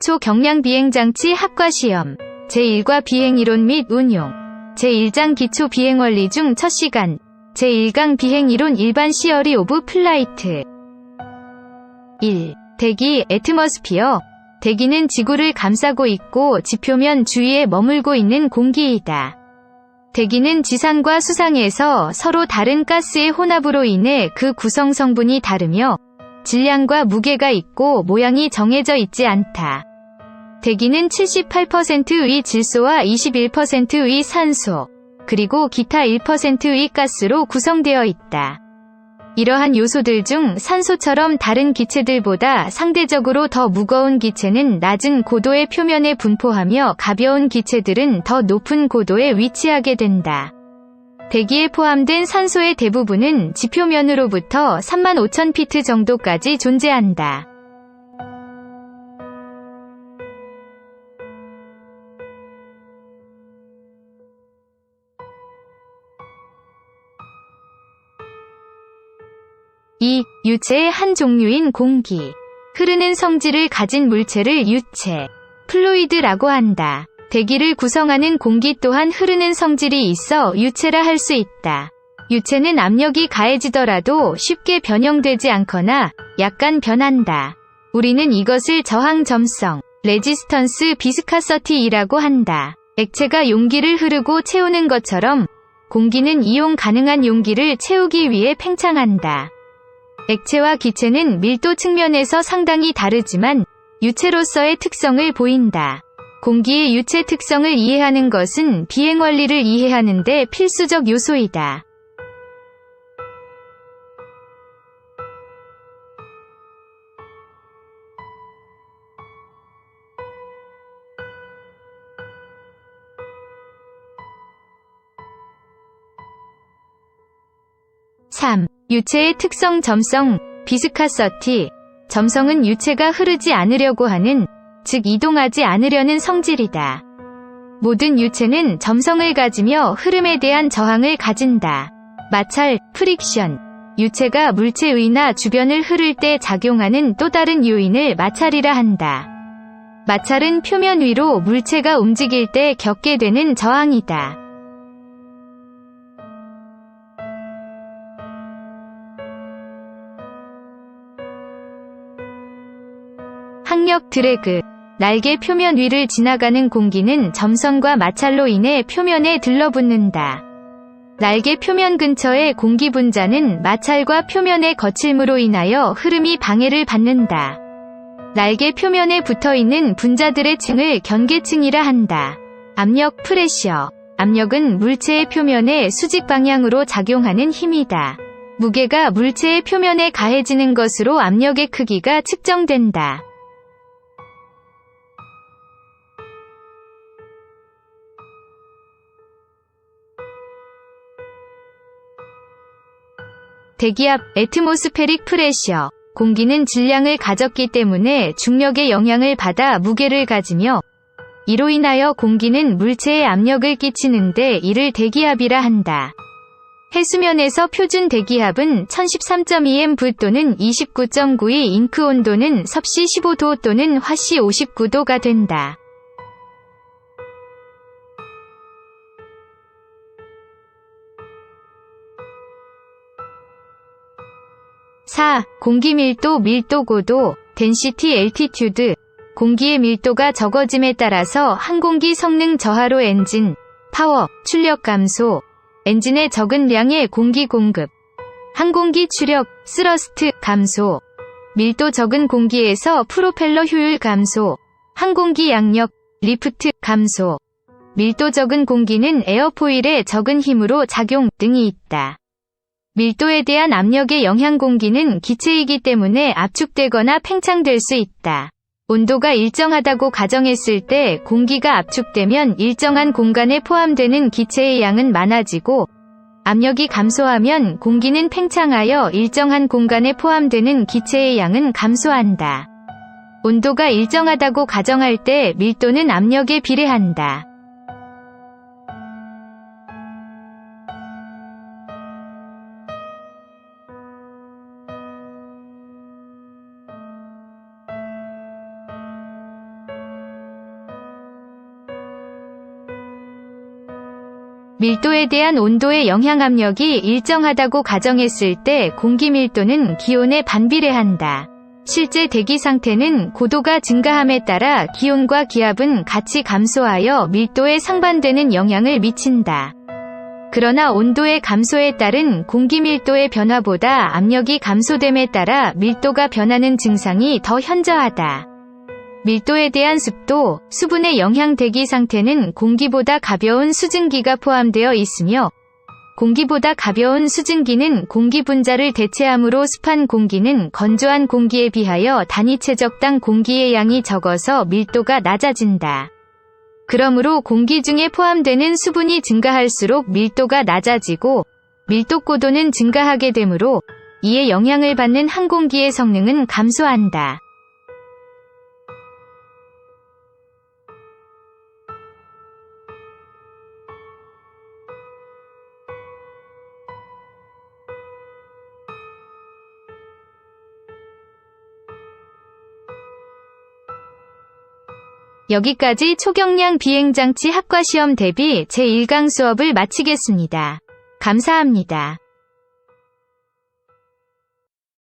초경량 비행장치 합과시험 제1과 비행이론 및 운용 제1장 기초 비행원리 중 첫 시간 제1강 비행이론 일반 시어리 오브 플라이트 1. 대기 애트머스피어 대기는 지구를 감싸고 있고 지표면 주위에 머물고 있는 공기이다. 대기는 지상과 수상에서 서로 다른 가스의 혼합으로 인해 그 구성 성분이 다르며 질량과 무게가 있고 모양이 정해져 있지 않다. 대기는 78%의 질소와 21%의 산소, 그리고 기타 1%의 가스로 구성되어 있다. 이러한 요소들 중 산소처럼 다른 기체들보다 상대적으로 더 무거운 기체는 낮은 고도의 표면에 분포하며 가벼운 기체들은 더 높은 고도에 위치하게 된다. 대기에 포함된 산소의 대부분은 지표면으로부터 35,000피트 정도까지 존재한다. 이 유체의 한 종류인 공기. 흐르는 성질을 가진 물체를 유체, 플루이드라고 한다. 대기를 구성하는 공기 또한 흐르는 성질이 있어 유체라 할 수 있다. 유체는 압력이 가해지더라도 쉽게 변형되지 않거나 약간 변한다. 우리는 이것을 저항 점성, 레지스턴스 비스카서티이라고 한다. 액체가 용기를 흐르고 채우는 것처럼 공기는 이용 가능한 용기를 채우기 위해 팽창한다. 액체와 기체는 밀도 측면에서 상당히 다르지만 유체로서의 특성을 보인다. 공기의 유체 특성을 이해하는 것은 비행 원리를 이해하는 데 필수적 요소이다. (3) 유체의 특성 점성, 비스카서티. 점성은 유체가 흐르지 않으려고 하는, 즉 이동하지 않으려는 성질이다. 모든 유체는 점성을 가지며 흐름에 대한 저항을 가진다. 마찰, 프릭션. 유체가 물체의나 주변을 흐를 때 작용하는 또 다른 요인을 마찰이라 한다. 마찰은 표면 위로 물체가 움직일 때 겪게 되는 저항이다. 항력 드래그 날개 표면 위를 지나가는 공기는 점성과 마찰로 인해 표면에 들러붙는다. 날개 표면 근처의 공기 분자는 마찰과 표면의 거칠므로 인하여 흐름이 방해를 받는다. 날개 표면에 붙어 있는 분자들의 층을 경계층이라 한다. 압력 프레셔. 압력은 물체의 표면에 수직 방향으로 작용하는 힘이다. 무게가 물체의 표면에 가해지는 것으로 압력의 크기가 측정된다. 대기압, 애트모스페릭 프레셔. 공기는 질량을 가졌기 때문에 중력의 영향을 받아 무게를 가지며 이로 인하여 공기는 물체에 압력을 끼치는데 이를 대기압이라 한다. 해수면에서 표준 대기압은 1013.2M 또는 29.92 잉크 온도는 섭씨 15도 또는 화씨 59도가 된다. 4. 공기 밀도 밀도 고도 density altitude. 공기의 밀도가 적어짐에 따라서 항공기 성능 저하로 엔진, 파워, 출력 감소, 엔진의 적은 양의 공기 공급, 항공기 추력, 스러스트 감소, 밀도 적은 공기에서 프로펠러 효율 감소, 항공기 양력, 리프트 감소, 밀도 적은 공기는 에어포일의 적은 힘으로 작용 등이 있다. 밀도에 대한 압력의 영향 공기는 기체이기 때문에 압축되거나 팽창될 수 있다. 온도가 일정하다고 가정했을 때 공기가 압축되면 일정한 공간에 포함되는 기체의 양은 많아지고 압력이 감소하면 공기는 팽창하여 일정한 공간에 포함되는 기체의 양은 감소한다. 온도가 일정하다고 가정할 때 밀도는 압력에 비례한다. 밀도에 대한 온도의 영향 압력이 일정하다고 가정했을 때 공기 밀도는 기온에 반비례한다. 실제 대기 상태는 고도가 증가함에 따라 기온과 기압은 같이 감소하여 밀도에 상반되는 영향을 미친다. 그러나 온도의 감소에 따른 공기 밀도의 변화보다 압력이 감소됨에 따라 밀도가 변하는 증상이 더 현저하다. 밀도에 대한 습도, 수분의 영향 대기 상태는 공기보다 가벼운 수증기가 포함되어 있으며 공기보다 가벼운 수증기는 공기 분자를 대체함으로 습한 공기는 건조한 공기에 비하여 단위 체 적당 공기의 양이 적어서 밀도가 낮아진다. 그러므로 공기 중에 포함되는 수분이 증가할수록 밀도가 낮아지고 밀도 고도는 증가하게 되므로 이에 영향을 받는 항공기의 성능은 감소한다. 여기까지 초경량 비행장치 합과시험 대비 제1강 수업을 마치겠습니다. 감사합니다.